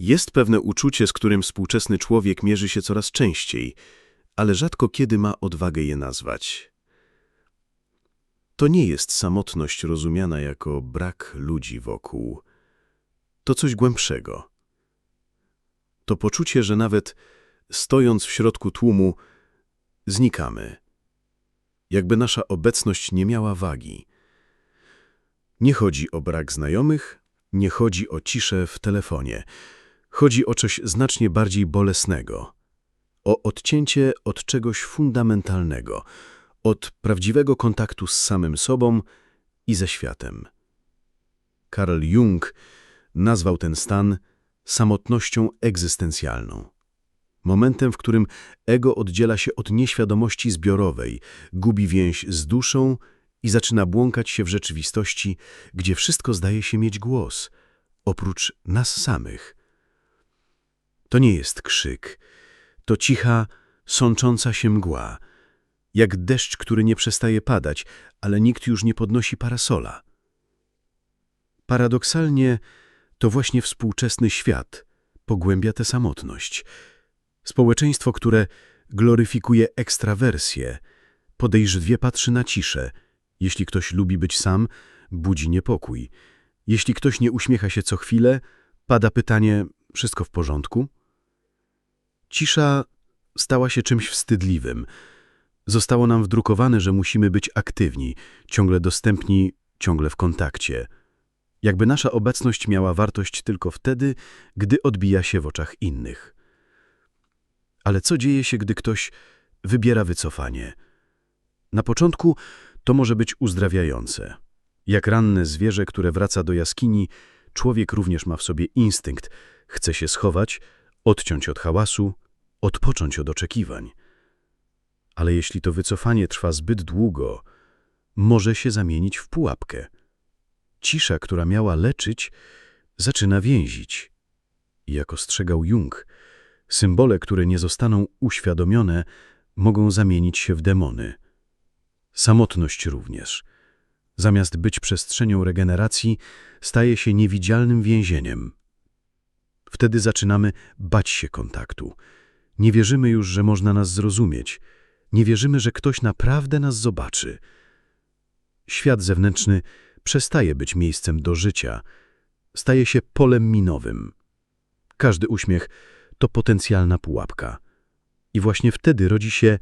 Jest pewne uczucie, z którym współczesny człowiek mierzy się coraz częściej, ale rzadko kiedy ma odwagę je nazwać. To nie jest samotność rozumiana jako brak ludzi wokół. To coś głębszego. To poczucie, że nawet stojąc w środku tłumu, znikamy. Jakby nasza obecność nie miała wagi. Nie chodzi o brak znajomych, nie chodzi o ciszę w telefonie. Chodzi o coś znacznie bardziej bolesnego. O odcięcie od czegoś fundamentalnego, od prawdziwego kontaktu z samym sobą i ze światem. Karl Jung nazwał ten stan samotnością egzystencjalną. Momentem, w którym ego oddziela się od nieświadomości zbiorowej, gubi więź z duszą i zaczyna błąkać się w rzeczywistości, gdzie wszystko zdaje się mieć głos, oprócz nas samych. To nie jest krzyk, to cicha, sącząca się mgła, jak deszcz, który nie przestaje padać, ale nikt już nie podnosi parasola. Paradoksalnie to właśnie współczesny świat pogłębia tę samotność. Społeczeństwo, które gloryfikuje ekstrawersję, podejrzliwie patrzy na ciszę. Jeśli ktoś lubi być sam, budzi niepokój. Jeśli ktoś nie uśmiecha się co chwilę, pada pytanie, wszystko w porządku? Cisza stała się czymś wstydliwym. Zostało nam wdrukowane, że musimy być aktywni, ciągle dostępni, ciągle w kontakcie. Jakby nasza obecność miała wartość tylko wtedy, gdy odbija się w oczach innych. Ale co dzieje się, gdy ktoś wybiera wycofanie? Na początku to może być uzdrawiające. Jak ranne zwierzę, które wraca do jaskini, człowiek również ma w sobie instynkt. Chce się schować, odciąć od hałasu, odpocząć od oczekiwań. Ale jeśli to wycofanie trwa zbyt długo, może się zamienić w pułapkę. Cisza, która miała leczyć, zaczyna więzić. I jak ostrzegał Jung, symbole, które nie zostaną uświadomione, mogą zamienić się w demony. Samotność również. Zamiast być przestrzenią regeneracji, staje się niewidzialnym więzieniem. Wtedy zaczynamy bać się kontaktu. Nie wierzymy już, że można nas zrozumieć. Nie wierzymy, że ktoś naprawdę nas zobaczy. Świat zewnętrzny przestaje być miejscem do życia. Staje się polem minowym. Każdy uśmiech to potencjalna pułapka. I właśnie wtedy rodzi się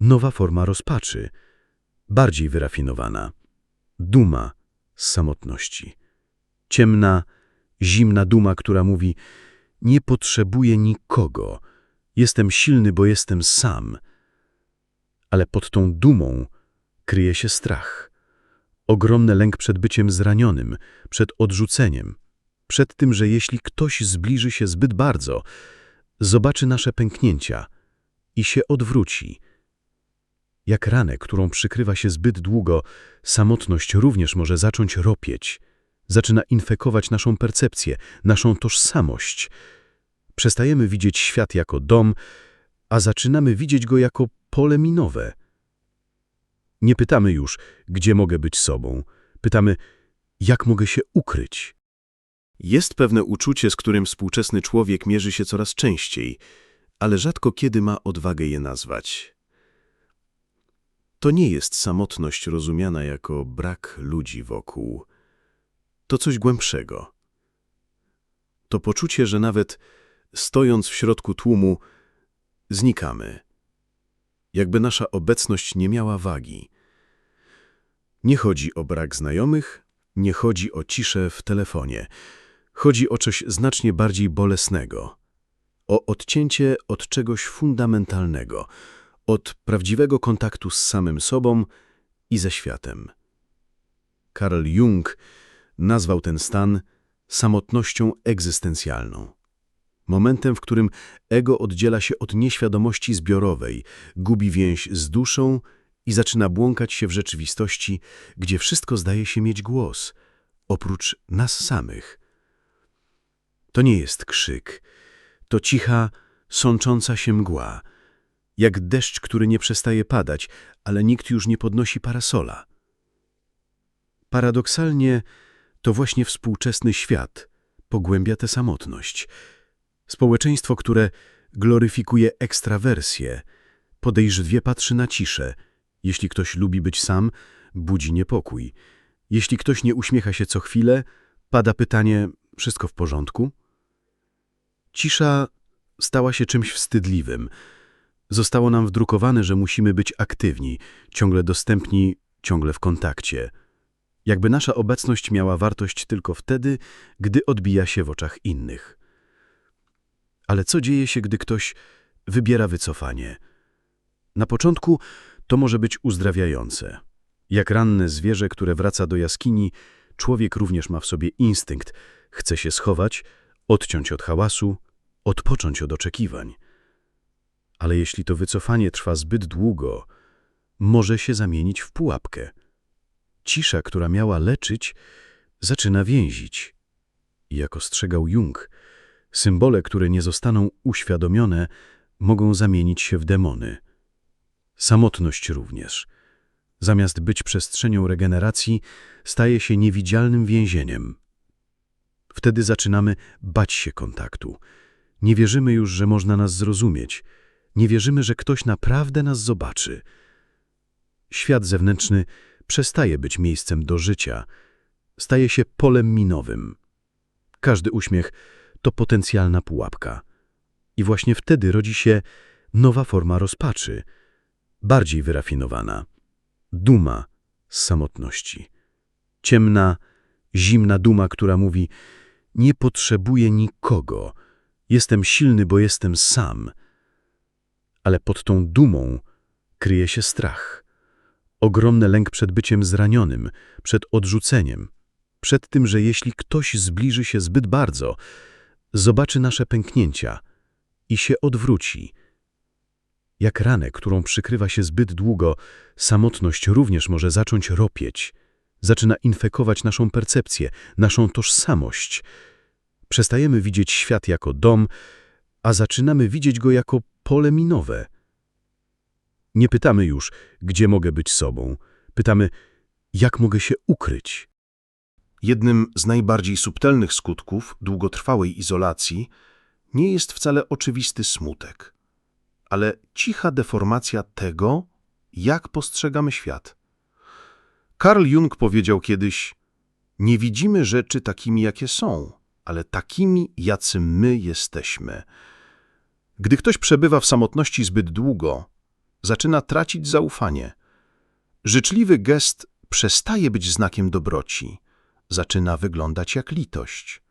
nowa forma rozpaczy, bardziej wyrafinowana. Duma z samotności. Ciemna, zimna duma, która mówi nie potrzebuję nikogo, jestem silny, bo jestem sam. Ale pod tą dumą kryje się strach. Ogromny lęk przed byciem zranionym, przed odrzuceniem, przed tym, że jeśli ktoś zbliży się zbyt bardzo, zobaczy nasze pęknięcia i się odwróci. Jak ranę, którą przykrywa się zbyt długo, samotność również może zacząć ropieć. Zaczyna infekować naszą percepcję, naszą tożsamość. Przestajemy widzieć świat jako dom, a zaczynamy widzieć go jako pole minowe. Nie pytamy już, gdzie mogę być sobą. Pytamy, jak mogę się ukryć. Jest pewne uczucie, z którym współczesny człowiek mierzy się coraz częściej, ale rzadko kiedy ma odwagę je nazwać. To nie jest samotność rozumiana jako brak ludzi wokół. To coś głębszego. To poczucie, że nawet stojąc w środku tłumu, znikamy. Jakby nasza obecność nie miała wagi. Nie chodzi o brak znajomych, nie chodzi o ciszę w telefonie. Chodzi o coś znacznie bardziej bolesnego. O odcięcie od czegoś fundamentalnego, od prawdziwego kontaktu z samym sobą i ze światem. Karl Jung nazwał ten stan samotnością egzystencjalną. Momentem, w którym ego oddziela się od nieświadomości zbiorowej, gubi więź z duszą i zaczyna błąkać się w rzeczywistości, gdzie wszystko zdaje się mieć głos, oprócz nas samych. To nie jest krzyk, to cicha, sącząca się mgła, jak deszcz, który nie przestaje padać, ale nikt już nie podnosi parasola. Paradoksalnie to właśnie współczesny świat pogłębia tę samotność. Społeczeństwo, które gloryfikuje ekstrawersję, podejrzliwie patrzy na ciszę. Jeśli ktoś lubi być sam, budzi niepokój. Jeśli ktoś nie uśmiecha się co chwilę, pada pytanie, wszystko w porządku? Cisza stała się czymś wstydliwym. Zostało nam wdrukowane, że musimy być aktywni, ciągle dostępni, ciągle w kontakcie. Jakby nasza obecność miała wartość tylko wtedy, gdy odbija się w oczach innych. Ale co dzieje się, gdy ktoś wybiera wycofanie? Na początku to może być uzdrawiające. Jak ranne zwierzę, które wraca do jaskini, człowiek również ma w sobie instynkt. Chce się schować, odciąć od hałasu, odpocząć od oczekiwań. Ale jeśli to wycofanie trwa zbyt długo, może się zamienić w pułapkę. Cisza, która miała leczyć, zaczyna więzić. I jak ostrzegał Jung, symbole, które nie zostaną uświadomione, mogą zamienić się w demony. Samotność również. Zamiast być przestrzenią regeneracji, staje się niewidzialnym więzieniem. Wtedy zaczynamy bać się kontaktu. Nie wierzymy już, że można nas zrozumieć. Nie wierzymy, że ktoś naprawdę nas zobaczy. Świat zewnętrzny przestaje być miejscem do życia. Staje się polem minowym. Każdy uśmiech to potencjalna pułapka. I właśnie wtedy rodzi się nowa forma rozpaczy, bardziej wyrafinowana. Duma z samotności. Ciemna, zimna duma, która mówi nie potrzebuję nikogo, jestem silny, bo jestem sam. Ale pod tą dumą kryje się strach. Ogromny lęk przed byciem zranionym, przed odrzuceniem, przed tym, że jeśli ktoś zbliży się zbyt bardzo, zobaczy nasze pęknięcia i się odwróci. Jak ranę, którą przykrywa się zbyt długo, samotność również może zacząć ropieć. Zaczyna infekować naszą percepcję, naszą tożsamość. Przestajemy widzieć świat jako dom, a zaczynamy widzieć go jako pole minowe. Nie pytamy już, gdzie mogę być sobą. Pytamy, jak mogę się ukryć. Jednym z najbardziej subtelnych skutków długotrwałej izolacji nie jest wcale oczywisty smutek, ale cicha deformacja tego, jak postrzegamy świat. Carl Jung powiedział kiedyś: Nie widzimy rzeczy takimi, jakie są, ale takimi, jacy my jesteśmy. Gdy ktoś przebywa w samotności zbyt długo, zaczyna tracić zaufanie. Życzliwy gest przestaje być znakiem dobroci, zaczyna wyglądać jak litość.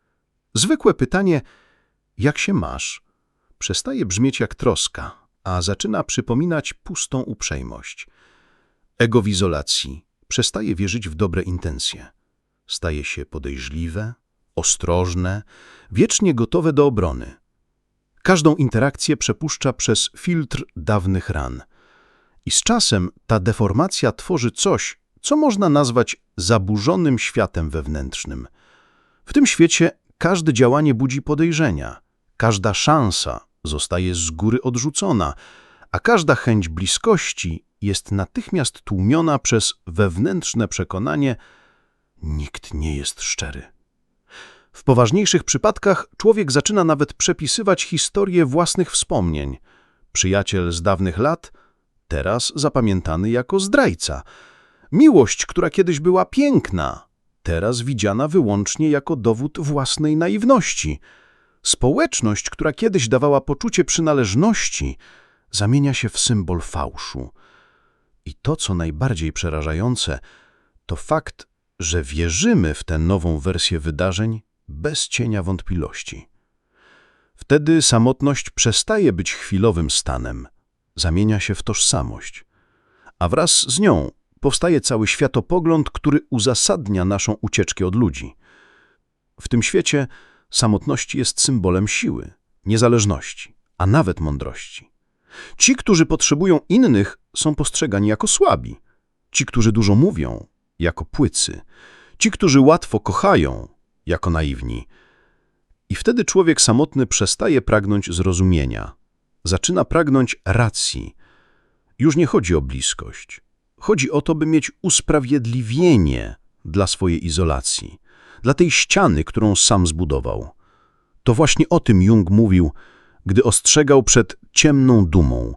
Zwykłe pytanie, jak się masz, przestaje brzmieć jak troska, a zaczyna przypominać pustą uprzejmość. Ego w izolacji przestaje wierzyć w dobre intencje. Staje się podejrzliwe, ostrożne, wiecznie gotowe do obrony. Każdą interakcję przepuszcza przez filtr dawnych ran. I z czasem ta deformacja tworzy coś, co można nazwać zaburzonym światem wewnętrznym. W tym świecie każde działanie budzi podejrzenia, każda szansa zostaje z góry odrzucona, a każda chęć bliskości jest natychmiast tłumiona przez wewnętrzne przekonanie nikt nie jest szczery. W poważniejszych przypadkach człowiek zaczyna nawet przepisywać historię własnych wspomnień. Przyjaciel z dawnych lat, teraz zapamiętany jako zdrajca. Miłość, która kiedyś była piękna, teraz widziana wyłącznie jako dowód własnej naiwności. Społeczność, która kiedyś dawała poczucie przynależności, zamienia się w symbol fałszu. I to, co najbardziej przerażające, to fakt, że wierzymy w tę nową wersję wydarzeń bez cienia wątpliwości. Wtedy samotność przestaje być chwilowym stanem, zamienia się w tożsamość, a wraz z nią powstaje cały światopogląd, który uzasadnia naszą ucieczkę od ludzi. W tym świecie samotność jest symbolem siły, niezależności, a nawet mądrości. Ci, którzy potrzebują innych, są postrzegani jako słabi. Ci, którzy dużo mówią, jako płycy. Ci, którzy łatwo kochają, jako naiwni. I wtedy człowiek samotny przestaje pragnąć zrozumienia. Zaczyna pragnąć racji. Już nie chodzi o bliskość. Chodzi o to, by mieć usprawiedliwienie dla swojej izolacji, dla tej ściany, którą sam zbudował. To właśnie o tym Jung mówił, gdy ostrzegał przed ciemną dumą,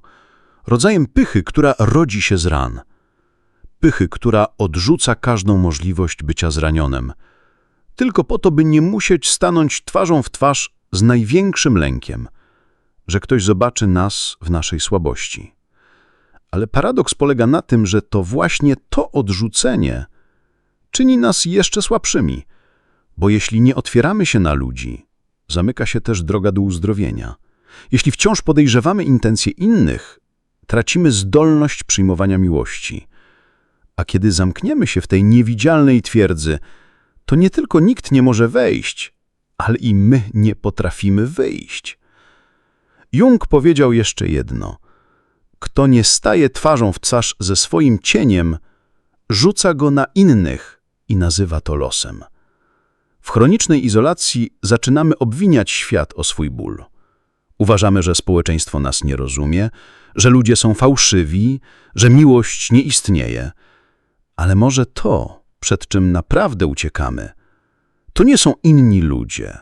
rodzajem pychy, która rodzi się z ran. Pychy, która odrzuca każdą możliwość bycia zranionym, tylko po to, by nie musieć stanąć twarzą w twarz z największym lękiem, że ktoś zobaczy nas w naszej słabości. Ale paradoks polega na tym, że to właśnie to odrzucenie czyni nas jeszcze słabszymi, bo jeśli nie otwieramy się na ludzi, zamyka się też droga do uzdrowienia. Jeśli wciąż podejrzewamy intencje innych, tracimy zdolność przyjmowania miłości. A kiedy zamkniemy się w tej niewidzialnej twierdzy, to nie tylko nikt nie może wejść, ale i my nie potrafimy wyjść. Jung powiedział jeszcze jedno. Kto nie staje twarzą w twarz ze swoim cieniem, rzuca go na innych i nazywa to losem. W chronicznej izolacji zaczynamy obwiniać świat o swój ból. Uważamy, że społeczeństwo nas nie rozumie, że ludzie są fałszywi, że miłość nie istnieje. Ale może to, przed czym naprawdę uciekamy, to nie są inni ludzie.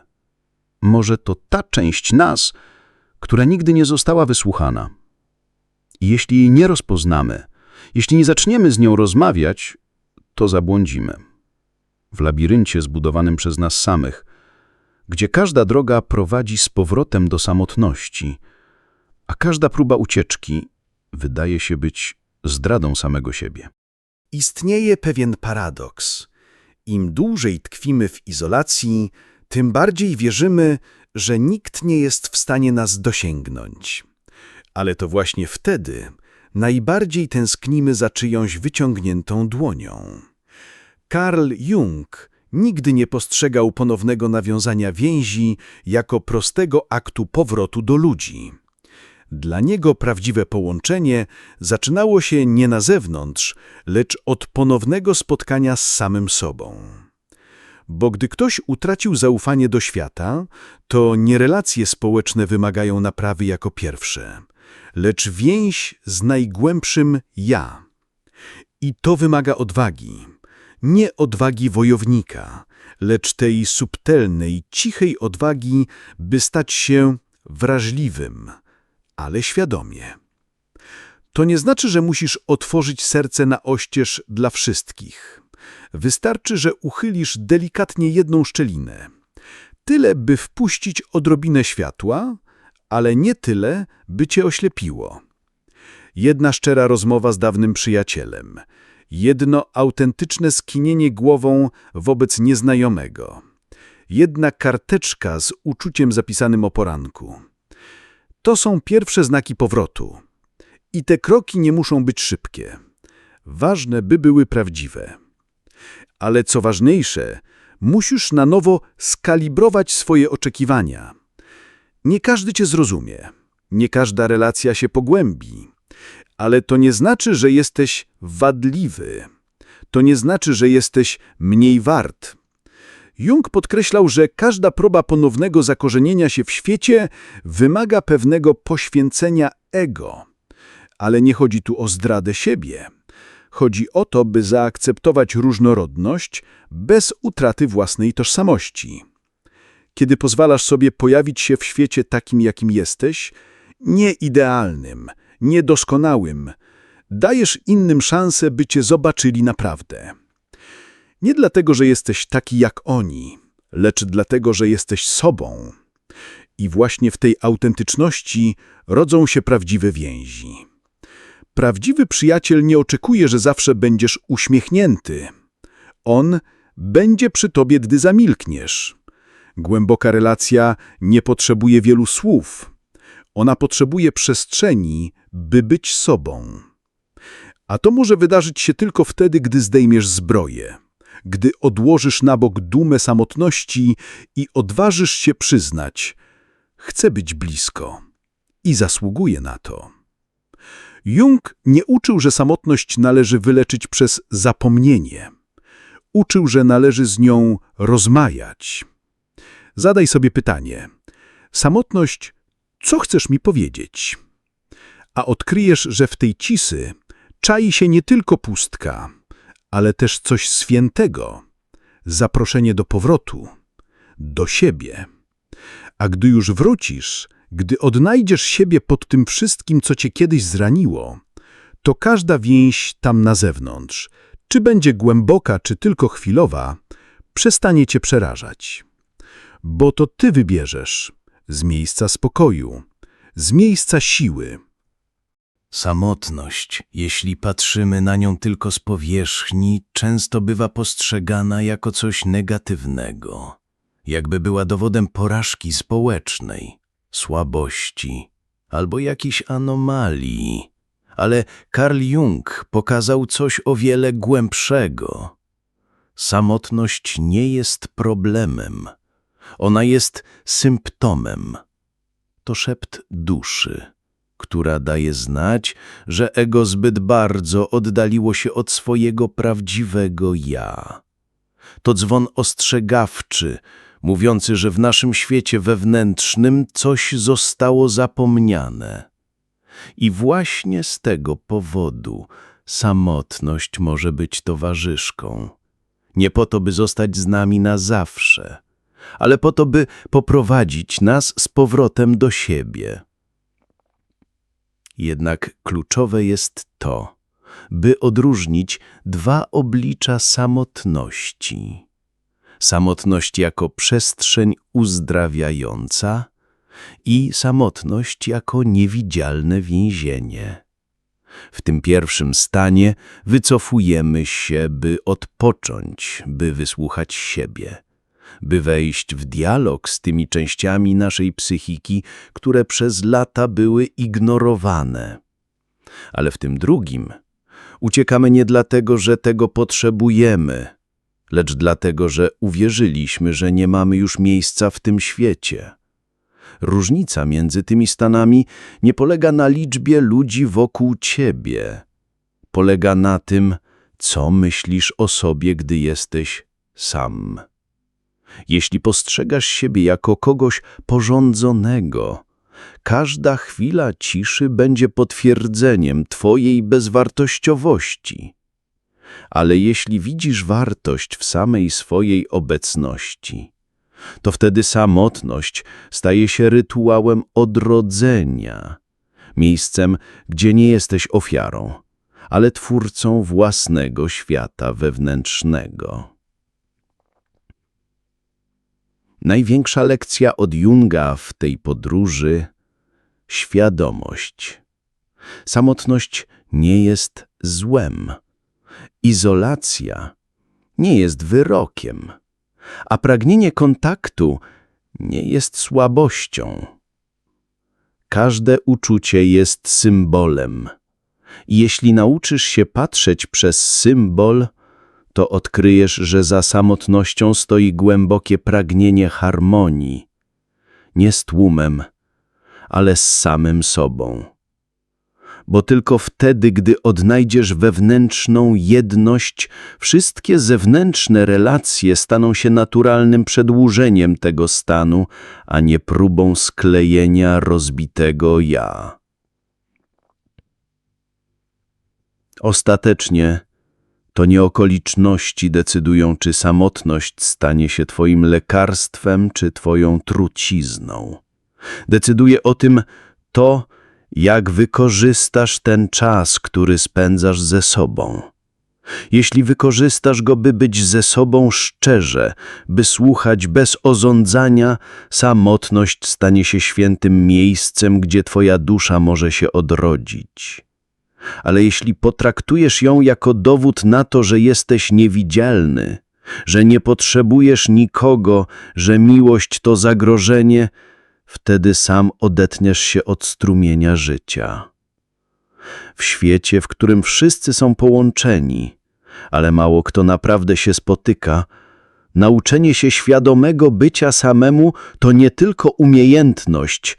Może to ta część nas, która nigdy nie została wysłuchana. I jeśli jej nie rozpoznamy, jeśli nie zaczniemy z nią rozmawiać, to zabłądzimy. W labiryncie zbudowanym przez nas samych, gdzie każda droga prowadzi z powrotem do samotności, a każda próba ucieczki wydaje się być zdradą samego siebie. Istnieje pewien paradoks. Im dłużej tkwimy w izolacji, tym bardziej wierzymy, że nikt nie jest w stanie nas dosięgnąć. Ale to właśnie wtedy najbardziej tęsknimy za czyjąś wyciągniętą dłonią. Carl Jung nigdy nie postrzegał ponownego nawiązania więzi jako prostego aktu powrotu do ludzi. Dla niego prawdziwe połączenie zaczynało się nie na zewnątrz, lecz od ponownego spotkania z samym sobą. Bo gdy ktoś utracił zaufanie do świata, to nie relacje społeczne wymagają naprawy jako pierwsze, lecz więź z najgłębszym ja. I to wymaga odwagi. Nie odwagi wojownika, lecz tej subtelnej, cichej odwagi, by stać się wrażliwym, ale świadomie. To nie znaczy, że musisz otworzyć serce na oścież dla wszystkich. Wystarczy, że uchylisz delikatnie jedną szczelinę. Tyle, by wpuścić odrobinę światła, ale nie tyle, by cię oślepiło. Jedna szczera rozmowa z dawnym przyjacielem. Jedno autentyczne skinienie głową wobec nieznajomego. Jedna karteczka z uczuciem zapisanym o poranku. To są pierwsze znaki powrotu. I te kroki nie muszą być szybkie. Ważne, by były prawdziwe. Ale co ważniejsze, musisz na nowo skalibrować swoje oczekiwania. Nie każdy cię zrozumie, nie każda relacja się pogłębi, ale to nie znaczy, że jesteś wadliwy. To nie znaczy, że jesteś mniej wart. Jung podkreślał, że każda próba ponownego zakorzenienia się w świecie wymaga pewnego poświęcenia ego. Ale nie chodzi tu o zdradę siebie. Chodzi o to, by zaakceptować różnorodność bez utraty własnej tożsamości. Kiedy pozwalasz sobie pojawić się w świecie takim, jakim jesteś, nie idealnym, niedoskonałym, dajesz innym szansę, by cię zobaczyli naprawdę. Nie dlatego, że jesteś taki jak oni, lecz dlatego, że jesteś sobą. I właśnie w tej autentyczności rodzą się prawdziwe więzi. Prawdziwy przyjaciel nie oczekuje, że zawsze będziesz uśmiechnięty. On będzie przy tobie, gdy zamilkniesz. Głęboka relacja nie potrzebuje wielu słów. Ona potrzebuje przestrzeni, by być sobą. A to może wydarzyć się tylko wtedy, gdy zdejmiesz zbroję, gdy odłożysz na bok dumę samotności i odważysz się przyznać, chcę być blisko i zasługuję na to. Jung nie uczył, że samotność należy wyleczyć przez zapomnienie. Uczył, że należy z nią rozmajać. Zadaj sobie pytanie. Samotność, co chcesz mi powiedzieć? A odkryjesz, że w tej cisy czai się nie tylko pustka, ale też coś świętego, zaproszenie do powrotu, do siebie. A gdy już wrócisz, gdy odnajdziesz siebie pod tym wszystkim, co cię kiedyś zraniło, to każda więź tam na zewnątrz, czy będzie głęboka, czy tylko chwilowa, przestanie cię przerażać. Bo to ty wybierzesz z miejsca spokoju, z miejsca siły. Samotność, jeśli patrzymy na nią tylko z powierzchni, często bywa postrzegana jako coś negatywnego, jakby była dowodem porażki społecznej, słabości albo jakiejś anomalii. Ale Carl Jung pokazał coś o wiele głębszego. Samotność nie jest problemem, ona jest symptomem. To szept duszy która daje znać, że ego zbyt bardzo oddaliło się od swojego prawdziwego ja. To dzwon ostrzegawczy, mówiący, że w naszym świecie wewnętrznym coś zostało zapomniane. I właśnie z tego powodu samotność może być towarzyszką. Nie po to, by zostać z nami na zawsze, ale po to, by poprowadzić nas z powrotem do siebie. Jednak kluczowe jest to, by odróżnić dwa oblicza samotności. Samotność jako przestrzeń uzdrawiająca i samotność jako niewidzialne więzienie. W tym pierwszym stanie wycofujemy się, by odpocząć, by wysłuchać siebie by wejść w dialog z tymi częściami naszej psychiki, które przez lata były ignorowane. Ale w tym drugim uciekamy nie dlatego, że tego potrzebujemy, lecz dlatego, że uwierzyliśmy, że nie mamy już miejsca w tym świecie. Różnica między tymi stanami nie polega na liczbie ludzi wokół ciebie. Polega na tym, co myślisz o sobie, gdy jesteś sam. Jeśli postrzegasz siebie jako kogoś porządzonego, każda chwila ciszy będzie potwierdzeniem Twojej bezwartościowości. Ale jeśli widzisz wartość w samej swojej obecności, to wtedy samotność staje się rytuałem odrodzenia, miejscem, gdzie nie jesteś ofiarą, ale twórcą własnego świata wewnętrznego. Największa lekcja od Junga w tej podróży świadomość. Samotność nie jest złem. Izolacja nie jest wyrokiem, a pragnienie kontaktu nie jest słabością. Każde uczucie jest symbolem. Jeśli nauczysz się patrzeć przez symbol, to odkryjesz, że za samotnością stoi głębokie pragnienie harmonii, nie z tłumem, ale z samym sobą. Bo tylko wtedy, gdy odnajdziesz wewnętrzną jedność, wszystkie zewnętrzne relacje staną się naturalnym przedłużeniem tego stanu, a nie próbą sklejenia rozbitego ja. Ostatecznie to nie okoliczności decydują, czy samotność stanie się twoim lekarstwem, czy twoją trucizną. Decyduje o tym to, jak wykorzystasz ten czas, który spędzasz ze sobą. Jeśli wykorzystasz go, by być ze sobą szczerze, by słuchać bez oządzania, samotność stanie się świętym miejscem, gdzie twoja dusza może się odrodzić ale jeśli potraktujesz ją jako dowód na to, że jesteś niewidzialny, że nie potrzebujesz nikogo, że miłość to zagrożenie, wtedy sam odetniesz się od strumienia życia. W świecie, w którym wszyscy są połączeni, ale mało kto naprawdę się spotyka, nauczenie się świadomego bycia samemu to nie tylko umiejętność,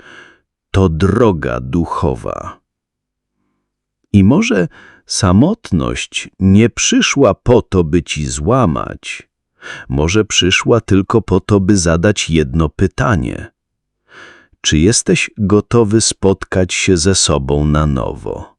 to droga duchowa. I może samotność nie przyszła po to, by ci złamać. Może przyszła tylko po to, by zadać jedno pytanie. Czy jesteś gotowy spotkać się ze sobą na nowo?